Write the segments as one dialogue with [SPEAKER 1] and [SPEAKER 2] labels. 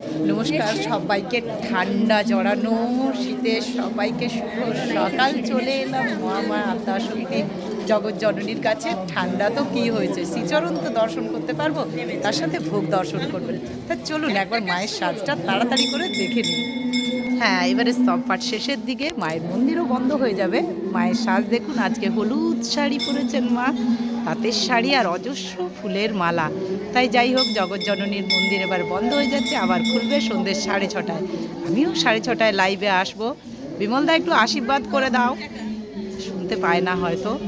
[SPEAKER 1] নমস্কার, সবাইকে ঠান্ডা জড়ানো শীতের সবাইকে শুভ সকাল, চলে এলাম মহামা শক্তি জগৎ জননীর কাছে। ঠান্ডা তো কি হয়েছে? শ্রীচরণ তো দর্শন করতে পারব, তার সাথে ভোগ দর্শন করবেন তা চলুন একবার মায়ের সাজটা তাড়াতাড়ি করে দেখে নিন হ্যাঁ এবারে পাঠ শেষের দিকে মায়ের মন্দিরও বন্ধ হয়ে যাবে। মায়ের সাজ দেখুন, আজকে হলুদ শাড়ি পরেছেন মা। তাঁতের শাড়ি আর অজস্র ফুলের মালা। তাই যাই হোক, জগৎ জননীর মন্দির এবার বন্ধ হয়ে যাচ্ছে, আবার খুলবে সন্ধ্যে সাড়ে ছটায়। আমিও সাড়ে ছটায় লাইভে আসব। বিমলদা একটু আশীর্বাদ করে দাও। শুনতে পায় না হয়তো।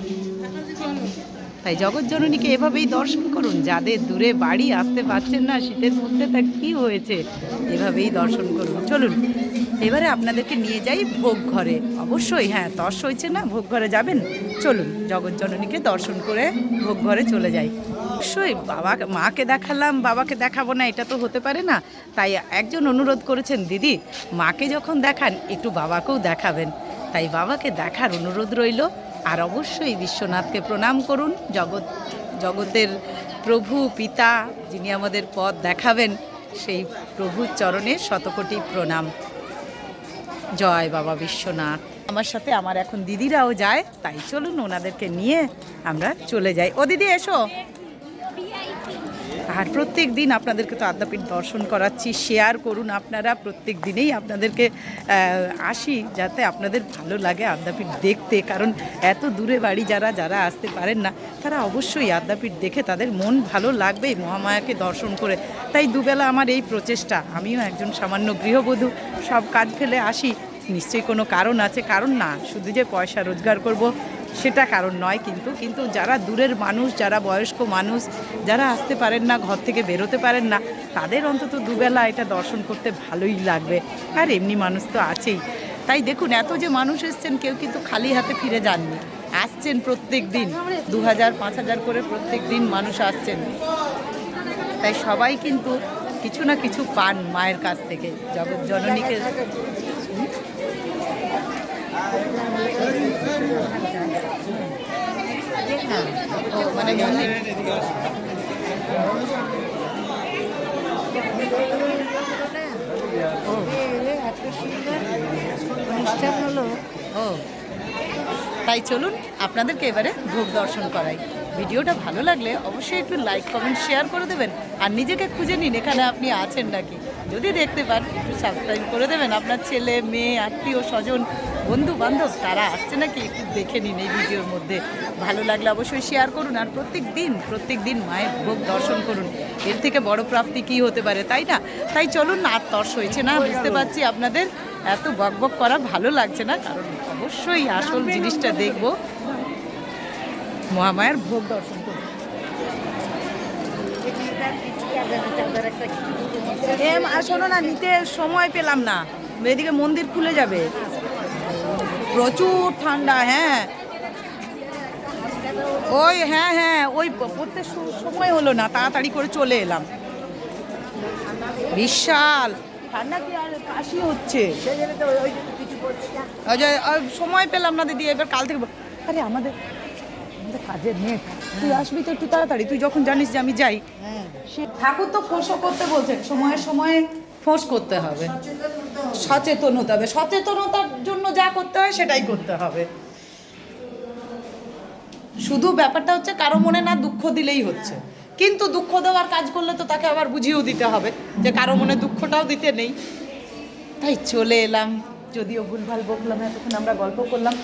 [SPEAKER 1] তাই জগৎ জননীকে এভাবেই দর্শন করুন। যাদের দূরে বাড়ি আসতে পারছেন না, শীতের মধ্যে তা কি হয়েছে? এভাবেই দর্শন করুন। চলুন এবারে আপনাদেরকে নিয়ে যাই ভোগ ঘরে। অবশ্যই হ্যাঁ তর্স হয়েছে না, ভোগ ঘরে যাবেন? চলুন, জগৎ জননীকে দর্শন করে ভোগ ঘরে চলে যাই। অবশ্যই, বাবা, মাকে দেখালাম, বাবাকে দেখাবো না, এটা তো হতে পারে না। তাই একজন অনুরোধ করেছেন, দিদি, মাকে যখন দেখান, একটু বাবাকেও দেখাবেন। তাই বাবাকে দেখার অনুরোধ রইল। আর অবশ্যই বিশ্বনাথকে প্রণাম করুন। জগৎ, জগতের প্রভু, পিতা যিনি আমাদের পথ দেখাবেন, সেই প্রভুর চরণে শতকোটি প্রণাম। জয় বাবা বিশ্বনাথ। আমার সাথে আমার এখন দিদিরাও যায়, তাই চলুন ওনাদেরকে নিয়ে আমরা চলে যাই। ও দিদি, এসো। আর প্রত্যেক দিন আপনাদেরকে তো আদ্যাপীঠ দর্শন করাচ্ছি শেয়ার করুন আপনারা, প্রত্যেক দিনেই আপনাদেরকে আসি যাতে আপনাদের ভালো লাগে আদ্যাপীঠ দেখতে, কারণ এত দূরে বাড়ি যারা যারা আসতে পারেন না, তারা অবশ্যই আদ্যাপীঠ দেখে তাদের মন ভালো লাগবেই মহামায়াকে দর্শন করে। তাই দুবেলা আমার এই প্রচেষ্টা, আমিও একজন সামান্য গৃহবধূ, সব কাজ ফেলে আসি, নিশ্চয়ই কোনো কারণ আছে, কারণ না, শুধু যে পয়সা রোজগার করব সেটা কারণ নয় কিন্তু কিন্তু যারা দূরের মানুষ, যারা বয়স্ক মানুষ, যারা আসতে পারেন না, ঘর থেকে বেরোতে পারেন না, তাদের অন্তত দুবেলা এটা দর্শন করতে ভালোই লাগবে। আর এমনি মানুষ তো আছেই। তাই দেখুন, এত যে মানুষ এসছেন, কেউ কিন্তু খালি হাতে ফিরে যাননি। আসছেন প্রত্যেক দিন। দু হাজার পাঁচ হাজার করে প্রত্যেক দিন মানুষ আসছেন। তাই সবাই কিন্তু কিছু না কিছু পান মায়ের কাছ থেকে। জগৎ জননীকে
[SPEAKER 2] হলো
[SPEAKER 1] ও তাই চলুন আপনাদেরকে এবারে ভোগ দর্শন করাই। ভিডিওটা ভালো লাগলে অবশ্যই একটু লাইক কমেন্ট শেয়ার করে দেবেন। আর নিজেকে খুঁজে নিন এখানে আপনি আছেন নাকি। যদি দেখতে পান, একটু সাবস্ক্রাইব করে দেবেন। আপনার ছেলে, মেয়ে, আত্মীয়, স্বজন বন্ধু বান্ধব তারা আসছে নাকি একটু দেখে নিন এই ভিডিওর মধ্যে। ভালো লাগলে অবশ্যই শেয়ার করুন আর প্রত্যেক দিন প্রত্যেক দিন মায়ের ভোগ দর্শন করুন। এর থেকে বড় প্রাপ্তি কি হতে পারে, তাই না? তাই চলুন না আর তর্স হয়েছে না। বুঝতে পারছি আপনাদের এত বক বক করা ভালো লাগছে না, কারণ অবশ্যই আসল জিনিসটা দেখব। মহামায়ার ভোগ দর্শন করুন। আর শোনো না, নিতে সময় পেলাম না। এদিকে মন্দির খুলে যাবে। প্রচুর ঠান্ডা হ্যাঁ। ওই হ্যাঁ হ্যাঁ ওই পড়তে সময় হলো না, তাড়াতাড়ি করে চলে এলাম। বিশাল। ঠান্ডা কি আর কাশি হচ্ছে? আর সময় পেলাম না দিদি, এবার কাল থেকে আরে আমাদের আমাদের কাজের নেট তুই আসবি তো একটু তাড়াতাড়ি, তুই যখন জানিস যে আমি যাই। সে ঠাকুর তো ফোঁসও করতে বলছে সময়ে সময়ে ফোঁস করতে হবে। সচেতন হতে হবে। সচেতনতার জন্য যা করতে হয় সেটাই করতে হবে। শুধু ব্যাপারটা হচ্ছে কারও মনে না দুঃখ দিলেই হচ্ছে। কিন্তু দুঃখ দেওয়ার কাজ করলে তো তাকে আবার বুঝিয়েও দিতে হবে যে কারও মনে দুঃখটাও দিতে নেই। তাই চলে এলাম। যদিও ভুলভাল বকলাম, এতক্ষণ আমরা গল্প করলাম।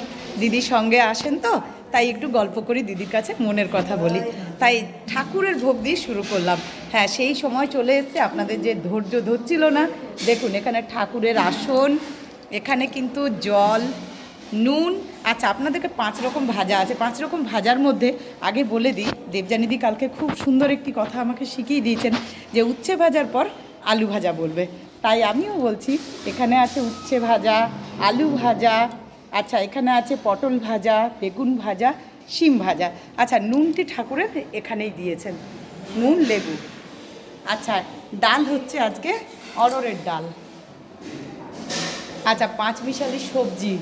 [SPEAKER 1] দিদির সঙ্গে আসেন তো, তাই একটু গল্প করি, দিদির কাছে মনের কথা বলি। তাই ঠাকুরের ভোগ দিয়ে শুরু করলাম। হ্যাঁ সেই সময় চলে এসছে। আপনাদের যে ধৈর্য ধরছিল না, দেখুন, এখানে ঠাকুরের আসন, এখানে কিন্তু জল, নুন। আচ্ছা আপনাদেরকে পাঁচ রকম ভাজা আছে। পাঁচ রকম ভাজার মধ্যে আগে বলে দিই দেবজানিদি কালকে খুব সুন্দর একটি কথা আমাকে শিখিয়ে দিয়েছেন যে উচ্ছে ভাজার পর আলু ভাজা বলবে। তাই আমিও বলছি, এখানে আছে উচ্ছে ভাজা, আলু ভাজা আচ্ছা এখানে আছে পটল ভাজা, বেগুন ভাজা, শিম ভাজা। আচ্ছা নুনটি ঠাকুরের এখানেই দিয়েছেন। নুন, লেবু। আচ্ছা ডাল হচ্ছে আজকে অরড়ের ডাল। আচ্ছা পাঁচ মিশালি সবজি।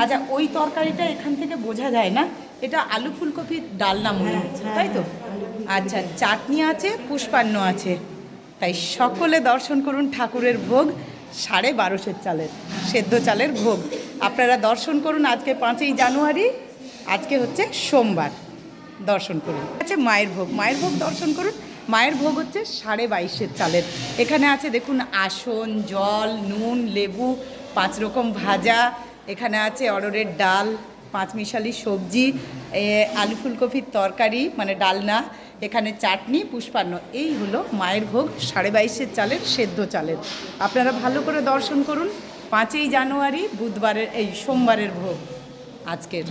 [SPEAKER 1] আচ্ছা ওই তরকারিটা এখান থেকে বোঝা যায় না এটা আলু ফুলকপির ডালনা মনে হচ্ছে তাই তো? আচ্ছা চাটনি আছে পুষ্পান্ন আছে। তাই সকলে দর্শন করুন ঠাকুরের ভোগ সাড়ে বারোশের চালের সেদ্ধ চালের ভোগ। আপনারা দর্শন করুন আজকে পাঁচই জানুয়ারি আজকে হচ্ছে সোমবার। দর্শন করুন। আচ্ছা মায়ের ভোগ মায়ের ভোগ দর্শন করুন। মায়ের ভোগ হচ্ছে সাড়ে বাইশের চালের। এখানে আছে দেখুন আসন, জল, নুন, লেবু, পাঁচ রকম ভাজা। এখানে আছে অরড়ের ডাল, পাঁচ মিশালি সবজি আলু ফুলকপির তরকারি মানে ডালনা, এখানে চাটনি, পুষ্পান্ন। এই হলো মায়ের ভোগ সাড়ে বাইশের চালের সেদ্ধ চালের। আপনারা ভালো করে দর্শন করুন, পাঁচই জানুয়ারি, বুধবারের, এই সোমবারের ভোগ, আজকের।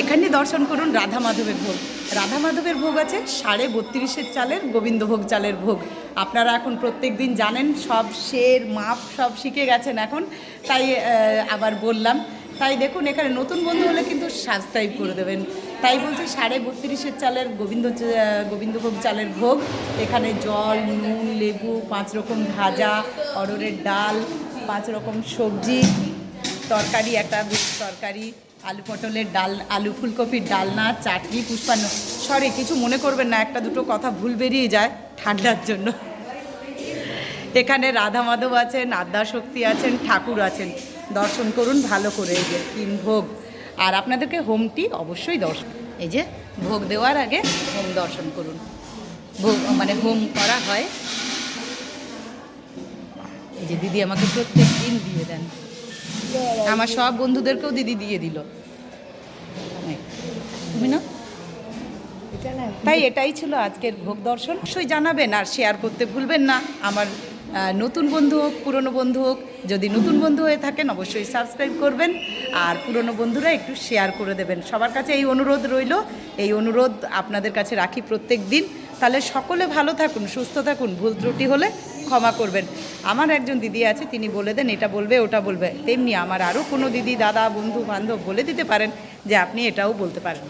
[SPEAKER 1] এখানে দর্শন করুন রাধা মাধবের ভোগ। রাধা মাধবের ভোগ আছে, সাড়ে বত্রিশের চালের, গোবিন্দভোগ চালের ভোগ। আপনারা এখন প্রত্যেক দিন জানেন, সব শের মাপ সব শিখে গেছেন এখন। তাই আবার বললাম, তাই দেখুন, এখানে নতুন বন্ধু হলে কিন্তু সাবস্ক্রাইব করে দেবেন। তাই বলছি, সাড়ে বত্রিশের চালের গোবিন্দ গোবিন্দভোগ চালের ভোগ। এখানে জল, নুন, লেবু, পাঁচ রকম ভাজা অরড়ের ডাল, পাঁচ রকম সবজি, তরকারি, একটা তরকারি। আলু পটলের ডাল, আলু ফুলকপির ডালনা, চাটনি, পুষ্পান্ন। সরি, কিছু মনে করবেন না, একটা দুটো কথা ভুল বেরিয়ে যায় ঠান্ডার জন্য। এখানে রাধা মাধব আছেন, আদ্যা শক্তি আছেন, ঠাকুর আছেন। দর্শন করুন ভালো করে, এই যে তিন ভোগ। আর আপনাদেরকে হোমটি অবশ্যই দর্শন এই যে ভোগ দেওয়ার আগে হোম দর্শন করুন। ভোগ মানে হোম করা হয়। এই যে দিদি আমাকে প্রত্যেক দিন দিয়ে দেন। আমার সব বন্ধুদেরকেও দিদি দিয়ে দিল। তুমি না? তাই এটাই ছিল আজকের ভোগ দর্শন। অবশ্যই জানাবেন আর শেয়ার করতে ভুলবেন না। আমার নতুন বন্ধু হোক পুরনো বন্ধু হোক যদি নতুন বন্ধু হয়ে থাকেন অবশ্যই সাবস্ক্রাইব করবেন। আর পুরনো বন্ধুরা একটু শেয়ার করে দেবেন। সবার কাছে এই অনুরোধ রইল। এই অনুরোধ আপনাদের কাছে রাখি প্রত্যেক দিন। তাহলে সকলে ভালো থাকুন সুস্থ থাকুন ভুল ত্রুটি হলে ক্ষমা করবেন। আমার একজন দিদি আছে, তিনি বলে দেন, এটা বলবে, ওটা বলবে। তেমনি আমার আরও কোনো দিদি, দাদা বন্ধু বান্ধব বলে দিতে পারেন যে আপনি এটাও বলতে পারেন।